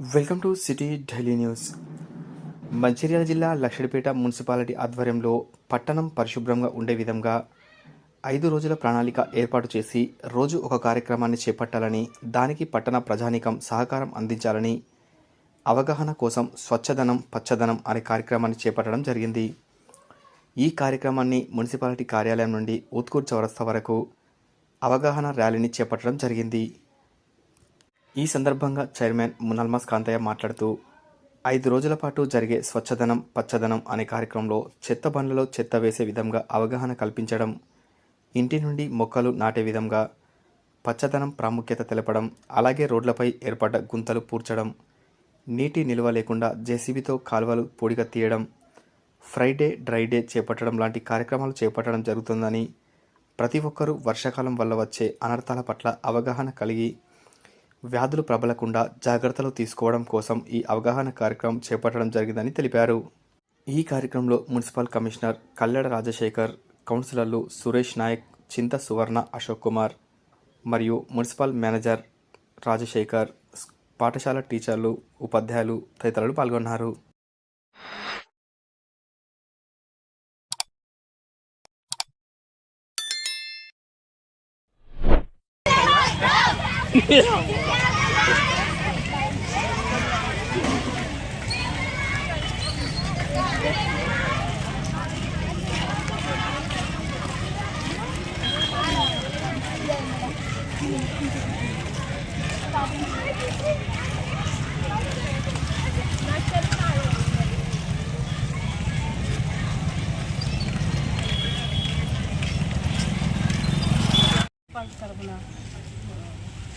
Welcome to city daily news. Mancherial జిల్లా Luxettipet municipality ఆధ్వర్యంలో పట్టణం పరిశుభ్రంగా ఉండే విధంగా ఐదు రోజుల ప్రణాళిక ఏర్పాటు చేసి రోజు ఒక కార్యక్రమాన్ని చేపట్టాలని దానికి పట్టణ ప్రజానీకం సహకారం అందించాలని అవగాహన కోసం స్వచ్ఛదనం పచ్చదనం అనే కార్యక్రమాన్ని చేపట్టడం జరిగింది. ఈ కార్యక్రమాన్ని మున్సిపాలిటీ కార్యాలయం నుండి ఉత్కూర్ చౌరస్తా వరకు అవగాహన ర్యాలీని చేపట్టడం జరిగింది. ఈ సందర్భంగా చైర్మన్ మునల్మాస్ కాంతయ్య మాట్లాడుతూ ఐదు రోజుల పాటు జరిగే స్వచ్ఛదనం పచ్చదనం అనే కార్యక్రమంలో చెత్త బండ్లలో చెత్త వేసే విధంగా అవగాహన కల్పించడం ఇంటి నుండి మొక్కలు నాటే విధంగా పచ్చదనం ప్రాముఖ్యత తెలపడం అలాగే రోడ్లపై ఏర్పడ్డ గుంతలు పూడ్చడం నీటి నిల్వ లేకుండా జేసీబీతో కాలువలు పొడిగా తీయడం ఫ్రైడే డ్రై డే చేపట్టడం లాంటి కార్యక్రమాలు చేపట్టడం జరుగుతుందని ప్రతి ఒక్కరూ వర్షాకాలం వల్ల వచ్చే అనర్థాల పట్ల అవగాహన కలిగి వ్యాధులు ప్రబలకుండా జాగ్రత్తలు తీసుకోవడం కోసం ఈ అవగాహన కార్యక్రమం చేపట్టడం జరిగిందని తెలిపారు ఈ కార్యక్రమంలో మున్సిపల్ కమిషనర్ కల్లెడ రాజశేఖర్ కౌన్సిలర్లు సురేష్ నాయక్ చింత సువర్ణ అశోక్ కుమార్ మరియు మున్సిపల్ మేనేజర్ రాజశేఖర్ పాఠశాల టీచర్లు ఉపాధ్యాయులు తదితరులు పాల్గొన్నారు Yeah. తరఫున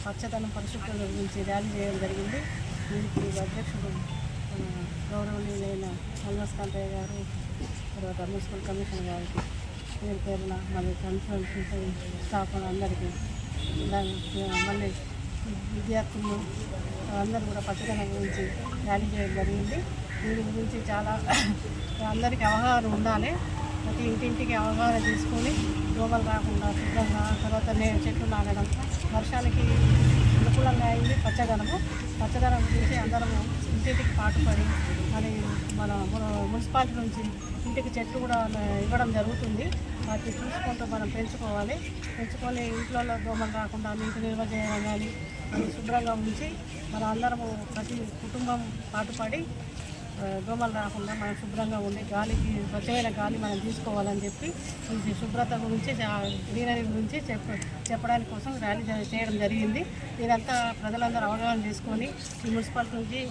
స్వచ్ఛతనం పరిశుభ్రత గురించి ర్యాలీ చేయడం జరిగింది. దీనికి అధ్యక్షుడు గౌరవనీయులైన హల్మస్ కాంతయ్య గారు తర్వాత మున్సిపల్ కమిషనర్ గారికి పేరు పేరున మళ్ళీ కన్ఫరెన్స్ స్టాఫ్ అందరికీ దాని మళ్ళీ విద్యార్థులు అందరూ కూడా పచ్చదనం గురించి ర్యాలీ చేయడం జరిగింది. దీని గురించి చాలా అందరికీ అవగాహన ఉండాలి. ప్రతి ఇంటింటికి అవగాహన తీసుకొని దోమలు రాకుండా శుభ్రంగా తర్వాత నేను చెట్లు నాగడం వర్షానికి అనుకూలంగా అయింది పచ్చదనము. పచ్చదనం చూసి అందరం ఇంటింటికి పాటుపడి మరి మన మున్సిపాలిటీ నుంచి ఇంటికి చెట్లు కూడా ఇవ్వడం జరుగుతుంది. వాటిని చూసుకుంటూ మనం పెంచుకోవాలి. పెంచుకొని ఇంట్లో దోమలు రాకుండా నీటి నిల్వ చేయడం కానీ అది శుభ్రంగా ఉంచి మన అందరము ప్రతి కుటుంబం పాటుపడి దోమలు రాకుండా మనం శుభ్రంగా ఉండి గాలికి స్వచ్ఛమైన గాలి మనం తీసుకోవాలని చెప్పి ఈ శుభ్రత గురించి గ్రీనరీ గురించి చెప్ప చెప్పడానికి కోసం ర్యాలీ చేయడం జరిగింది. ఇదంతా ప్రజలందరూ అవగాహన చేసుకొని ఈ మున్సిపాలిటీ నుంచి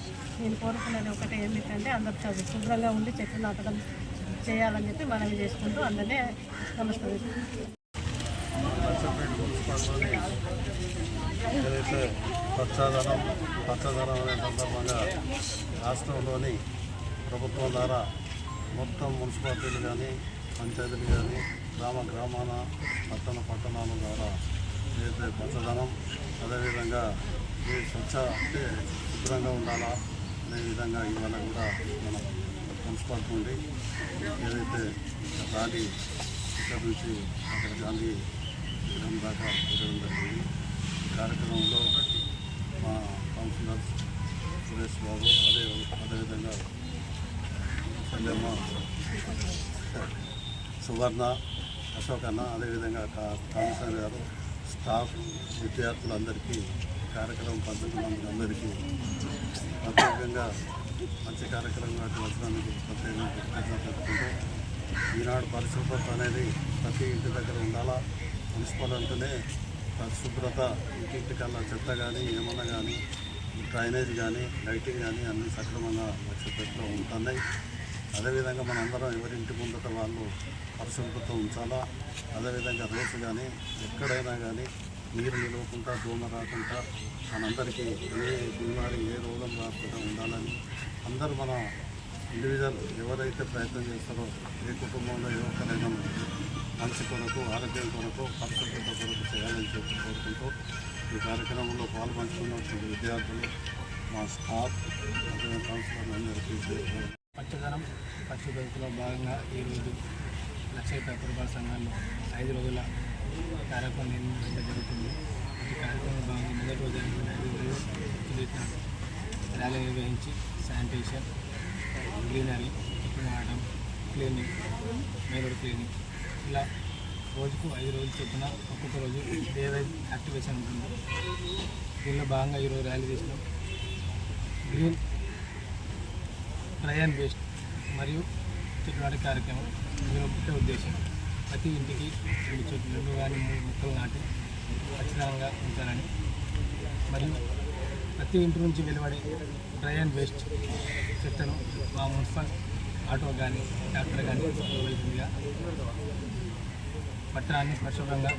నేను కోరుకున్నది ఒకటే ఏమిటంటే అందరూ శుభ్రంగా ఉండి చెట్లు నాటడం చేయాలని చెప్పి మనం చేసుకుంటూ అందరినీ నమస్కారం ఏదైతే పచ్చదనం పచ్చదనం అనే సందర్భంగా రాష్ట్రంలోని ప్రభుత్వం ద్వారా మొత్తం మున్సిపాలిటీలు కానీ పంచాయతీలు కానీ గ్రామ గ్రామాన పట్టణ పట్టణాల ద్వారా ఏదైతే పచ్చదనం అదేవిధంగా ఏ స్వచ్ఛ అంటే శుభ్రంగా ఉండాలా అనే విధంగా ఇవాళ కూడా మన మున్సిపాలిటీ నుండి ఏదైతే ర్యాలీ ఇక్కడ నుంచి అక్కడ గాంధీ విగ్రహం దాకా జరగడం జరిగింది. ఈ కార్యక్రమంలో మా కౌన్సిలర్ సురేష్ బాబు అదే అదేవిధంగా శల్యమ్మ సువర్ణ అశోక్ అన్న అదేవిధంగా కా- గారు స్టాఫ్ విద్యార్థులందరికీ కార్యక్రమం పంచుతున్నందుకు అందరికీ ప్రత్యేకంగా మంచి కార్యక్రమం అటు వచ్చినందుకు ప్రత్యేకంగా కృతజ్ఞతలు ఈనాడు పరిశుభ్రత అనేది ప్రతి ఇంటి దగ్గర ఉండాలా? మున్సిపల్ అంటేనే పరిశుభ్రత. ఇంటింటికల్లా చెత్త కానీ ఏమన్నా కానీ డ్రైనేజ్ కానీ లైటింగ్ కానీ అన్నీ సక్రమంగా లక్ష్యపెట్లో ఉంటున్నాయి. అదేవిధంగా మనందరం ఎవరింటి ముందట వాళ్ళు పరిశుభ్రత ఉంచాలా? అదేవిధంగా రోజు కానీ ఎక్కడైనా కానీ నీరు నిలవకుండా దోమ రాకుండా మనందరికీ ఏ బీమారి ఏ రోగం రాకుండా ఉండాలని అందరూ మన ఇండివిజువల్ ఎవరైతే ప్రయత్నం చేస్తారో ఏ కుటుంబంలో ఏ ఒక్కరైనా మనిషి కొరకు ఆరోగ్యం కొరకు పరిశుభ్రత కొరకు చేయాలని చెప్పి కోరుకుంటూ ఈ కార్యక్రమంలో పాల్పంచుకున్నటువంటి విద్యార్థులు మా స్టాఫ్ అదే కౌన్సిలర్ అందరికీ పచ్చదనం పరిశుభ్రతలో భాగంగా ఈరోజు లక్ష్య పురపాలక సంఘాల్లో ఐదు రోజుల కార్యక్రమం నిర్వహించడం జరుగుతుంది. ఈ కార్యక్రమం భాగంగా మొదటి రోజు ఐదు రోజులు ర్యాలీ నిర్వహించి శానిటేషన్ గ్రీనరీ చెట్లు నాటడం క్లీనింగ్ మేలుడు క్లీనింగ్ ఇలా రోజుకు ఐదు రోజులు చొప్పున ఒక్కొక్క రోజు డే యాక్టివేషన్ ఉంటుంది. దీనిలో భాగంగా ఈరోజు ర్యాలీ చేసినాం. గ్రీన్ ట్రై అండ్ వేస్ట్ మరియు చెట్లు కార్యక్రమం. దీని ముఖ్య ఉద్దేశం. ప్రతి ఇంటికి రెండు చెట్లు రెండు కానీ మూడు మొక్కలు నాటి ఖచ్చితంగా ఉంచాలని. మరియు ప్రతి ఇంటి నుంచి వెలువడే డ్రై అండ్ వేస్ట్ చెత్తను మా మున్సిపల్ ఆటో కానీ ట్రాక్టర్ కానీ వెళ్తుందిగా పట్టణాన్ని పరిశుభ్రంగా